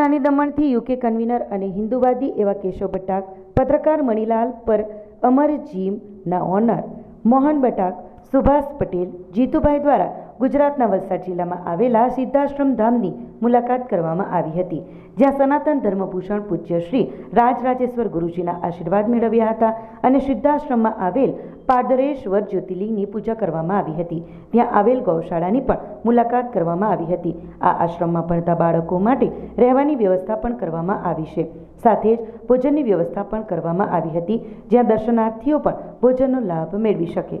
નાની દમણથી UK convener અને હિન્દુવાદી એવા કેશવ બટાક, પત્રકાર મણિલાલ પર અમર જીમના ઓનર, મોહન બટાક, સુભાષ પટેલ, જીતુભાઈ દ્વારા ગુજરાતના વલસાડ જિલ્લામાં આવેલા સિદ્ધાશ્રમ ધામની મુલાકાત કરવામાં આવી હતી, જ્યાં સનાતન ધર્મભૂષણ પૂજ્ય શ્રી રાજરાજેશ્વર ગુરુજીના આશીર્વાદ મેળવ્યા હતા અને સિદ્ધાશ્રમમાં આવેલ પાદરેશ્વર જ્યોતિર્લિંગની પૂજા કરવામાં આવી હતી. ત્યાં આવેલ ગૌશાળાની પણ મુલાકાત કરવામાં આવી હતી. આ આશ્રમમાં ભણતા બાળકો માટે રહેવાની વ્યવસ્થા પણ કરવામાં આવી છે. સાથે જ ભોજનની વ્યવસ્થા પણ કરવામાં આવી હતી, જ્યાં દર્શનાર્થીઓ પણ ભોજનનો લાભ મેળવી શકે.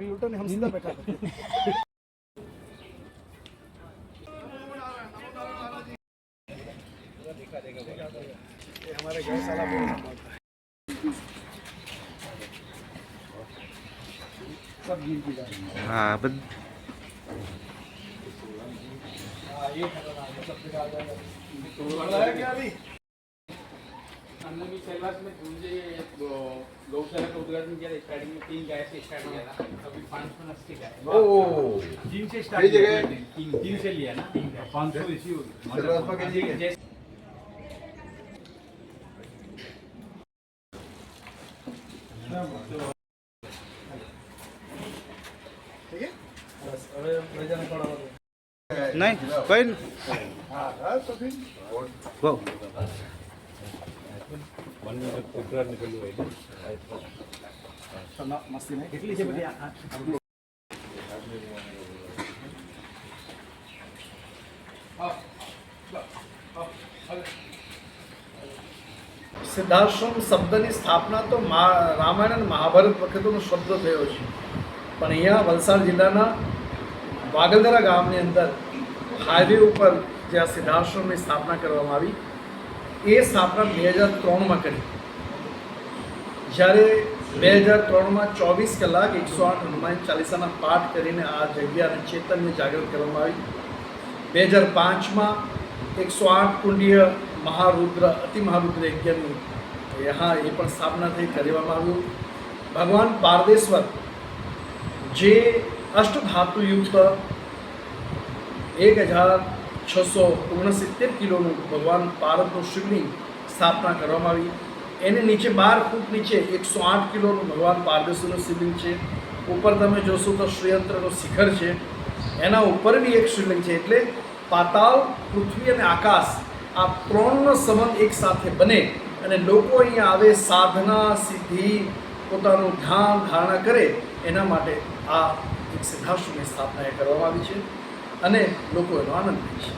अभी उल्टा नहीं हम सीधा बैठा हाँ ये खतरनाक है क्या अभी हमने भी कैलाश में मुझे गौशाला का उद्घाटन किया था स्टार्टिंग में तीन गाय से स्टार्ट किया था अभी पाँच सौ अस्सी गाय तीन से स्टार्ट किया था, तीन तीन से लिया ना पाँच सौ इसी होगी जैसे ठीक है बस अबे ले जाना पड़ा होगा નહીં કોઈ નહીં. हाँ સિદ્ધાશ્રમ શબ્દની સ્થાપના તો રામાયણ અને મહાભારત વખતનો શબ્દ થયો છે. પણ અહીંયા વલસાડ જિલ્લાના વાગલદરા ગામની અંદર હાઈવે ઉપર જે આ સિદ્ધાશ્રમની સ્થાપના કરવામાં આવી એ સ્થાપના બે હજાર ત્રણમાં કરી. જ્યારે બે હજાર ત્રણમાં ચોવીસ કલાક એકસો આઠ હનુમાન ચાલીસાના પાઠ કરીને આ જગ્યાને ચેતનને જાગૃત કરવામાં આવી. બે હજાર પાંચમાં એકસો આઠ કુંડીય મહારુદ્ર અતિ મહારુદ્ર યજ્ઞની હા, એ પણ સ્થાપના થઈ, કરવામાં આવ્યું. ભગવાન પારદેશ્વર જે અષ્ટધાતુયુક્ત એક હજાર છસો ઓગણસિત્તેર કિલોનું ભગવાન પાર્વતનું શિવલિંગ સ્થાપના કરવામાં આવી. એની નીચે બાર ફૂટ નીચે એકસો આઠ કિલોનું ભગવાન પારદેશ્વરનું શિવલિંગ છે. ઉપર તમે જોશો તો શ્રીયંત્રનું શિખર છે. એના ઉપર બી એક શિવલિંગ છે એટલે પાતાળ પૃથ્વી અને આકાશ આ ત્રણનો સંબંધ એક સાથે બને અને લોકો અહીંયા આવે, સાધના, સિદ્ધિ, પોતાનું ધ્યાન ધારણા કરે, એના માટે આ એક સિદ્ધાશ્રમની સ્થાપના એ કરવામાં આવી છે. અને લોકો એનો આનંદ લે છે.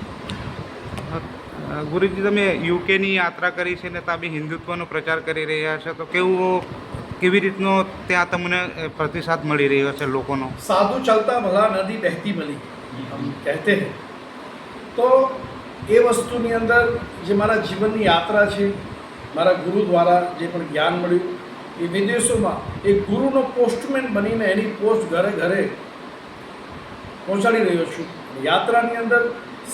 ગુરુજી તમે યુકેની યાત્રા કરી છે ને તમે હિન્દુત્વનો પ્રચાર કરી રહ્યા છો તો કેવું કેવી રીતનો ત્યાં તમને પ્રતિસાદ મળી રહ્યો છે લોકોનો? સાધુ ચાલતા ભલા નદી બહેતી મળી કહેતે તો એ વસ્તુની અંદર જે મારા જીવનની યાત્રા છે મારા ગુરુ દ્વારા જે પણ જ્ઞાન મળ્યું એ વિદેશોમાં એ ગુરુનો પોસ્ટમેન બનીને એની પોસ્ટ ઘરે ઘરે પહોંચાડી રહ્યો છું. યાત્રાની અંદર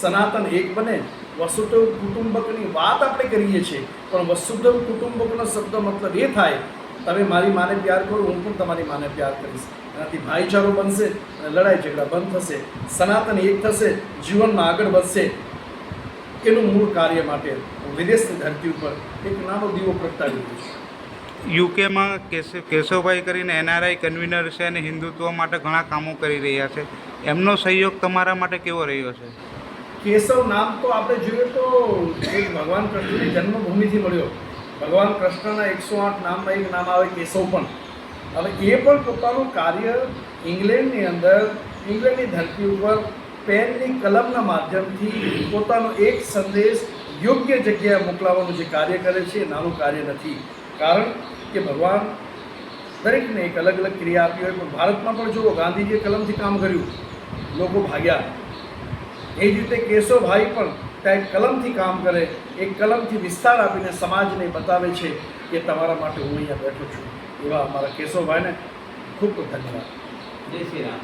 સનાતન એક બને. વસુદેવ કુટુંબકની વાત આપણે કરીએ છીએ, પણ વસુદેવ કુટુંબકનો શબ્દ મતલબ એ થાય, તમે મારી માને પ્યાર કરો, હું પણ તમારી માને પ્યાર કરીશ. એનાથી ભાઈચારો બનશે અને લડાઈ ઝઘડા બંધ થશે, સનાતન એક થશે, જીવનમાં આગળ વધશે. એનું મૂળ કાર્ય માટે વિદેશની ધરતી ઉપર એક નાનો દીવો પ્રગટાવી રહ્યો છું. યુકેમાં કેશવ, કેશવભાઈ કરીને એનઆરઆઈ કન્વીનર છે અને હિન્દુત્વ માટે ઘણા કામો કરી રહ્યા છે. એમનો સહયોગ તમારા માટે કેવો રહ્યો છે? કેશવ નામ તો આપણે જોઈએ તો એક ભગવાન કૃષ્ણની જન્મભૂમિથી મળ્યો. ભગવાન કૃષ્ણના એકસો આઠ નામમાં એક નામ આવે કેશવ પણ. હવે એ પણ પોતાનું કાર્ય ઇંગ્લેન્ડની અંદર, ઇંગ્લેન્ડની ધરતી ઉપર પેનની કલમના માધ્યમથી પોતાનો એક સંદેશ યોગ્ય જગ્યાએ મોકલાવવાનું જે કાર્ય કરે છે, એ નાનું કાર્ય નથી. કારણ કે ભગવાન દરેકને એક અલગ અલગ ક્રિયા આપી હોય, પણ ભારતમાં પણ જુઓ, ગાંધીજીએ કલમથી કામ કર્યું. લોકો ભાગ્યા. એ જ રીતે કેશવભાઈ પણ ત્યાં કલમથી કામ કરે, એક કલમથી વિસ્તાર આપીને સમાજને બતાવે છે કે તમારા માટે હું અહીંયા બેઠો છું. એવા અમારા કેશવભાઈને ખૂબ ખૂબ ધન્યવાદ. જય શ્રી રામ.